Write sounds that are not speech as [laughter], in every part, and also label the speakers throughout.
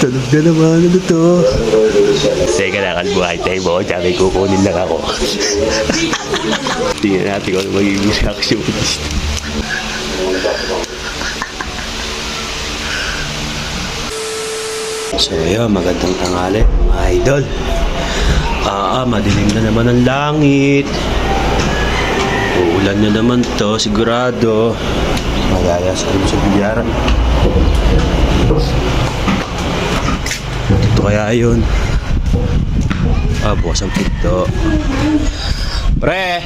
Speaker 1: Tunog na naman, ano to? Teka lang, kalbuhay tayo mo. Sabi kukunin lang ako. Tingnan natin kung ano magiging reaction. So yun, magandang tanghali, mga idol. Ah, ah, madilim na naman ang langit. Uulan na naman to, sigurado. Magayas kami sa bilyaran. Ito kaya yun. Ah, bukas ang pinto. Pre!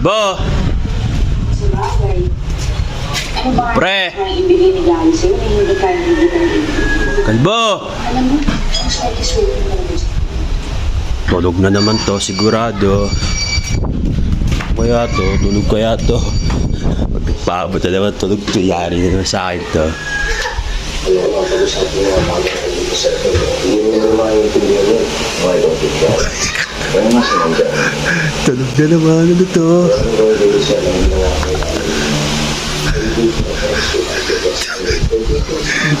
Speaker 1: Bo! Pre! Kalbo! Tulog na naman to, sigurado. Kaya to, tulog kaya to. Pag nagpaabot na naman, tulog to. Na naman sa akin to. Tulog na naman, ano to?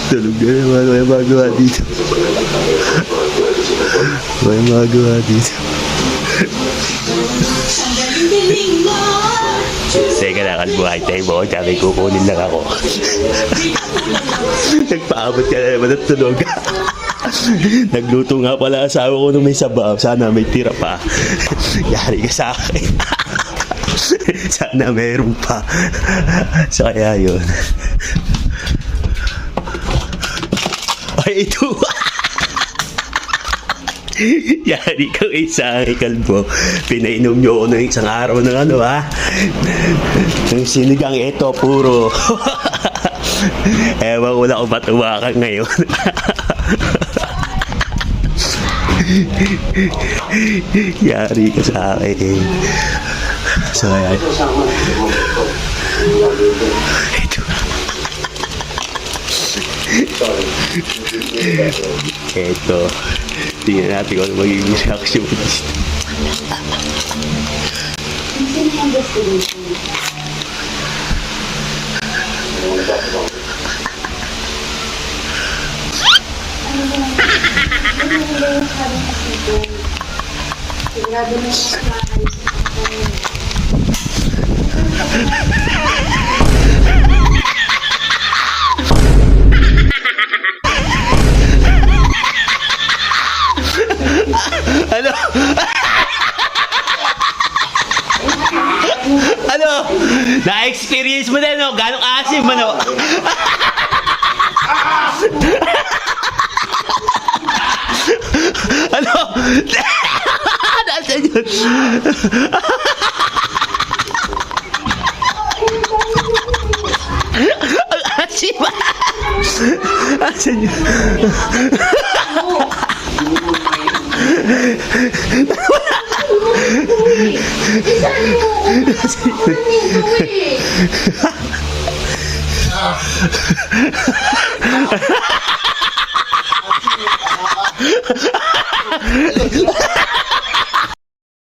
Speaker 1: Tulog na naman, may magawa dito. May magawa dito. Teka lang, kalbuhay tayo mo. Sabi kukunin lang ako. [laughs] Nagpaabot ka na naman ng tunog. [laughs] Nagluto nga pala asawa ko nung may sabaw. Sana may tira pa. [laughs] Yari ka sa akin. Sana meron pa. So kaya yun. Ay, ito. [laughs] Yari ka kay sa akin, kalbo. Pinainom niyo ako ng isang araw ng ano, ha? Ng sinigang ito, puro. [laughs] Ewan ko na kung ba't umakan ngayon. [laughs] Yari ka sa akin. So, ayan. Ito. Tingnan natin kung ano magiging reaction mo dito.
Speaker 2: Sigurado na yung makakalis.
Speaker 1: Ano? ano? Na-experience mo na, no? Ganong asim, ano? ano? Nasaan yun? Ang asim! Asan yun? Ha ha ha!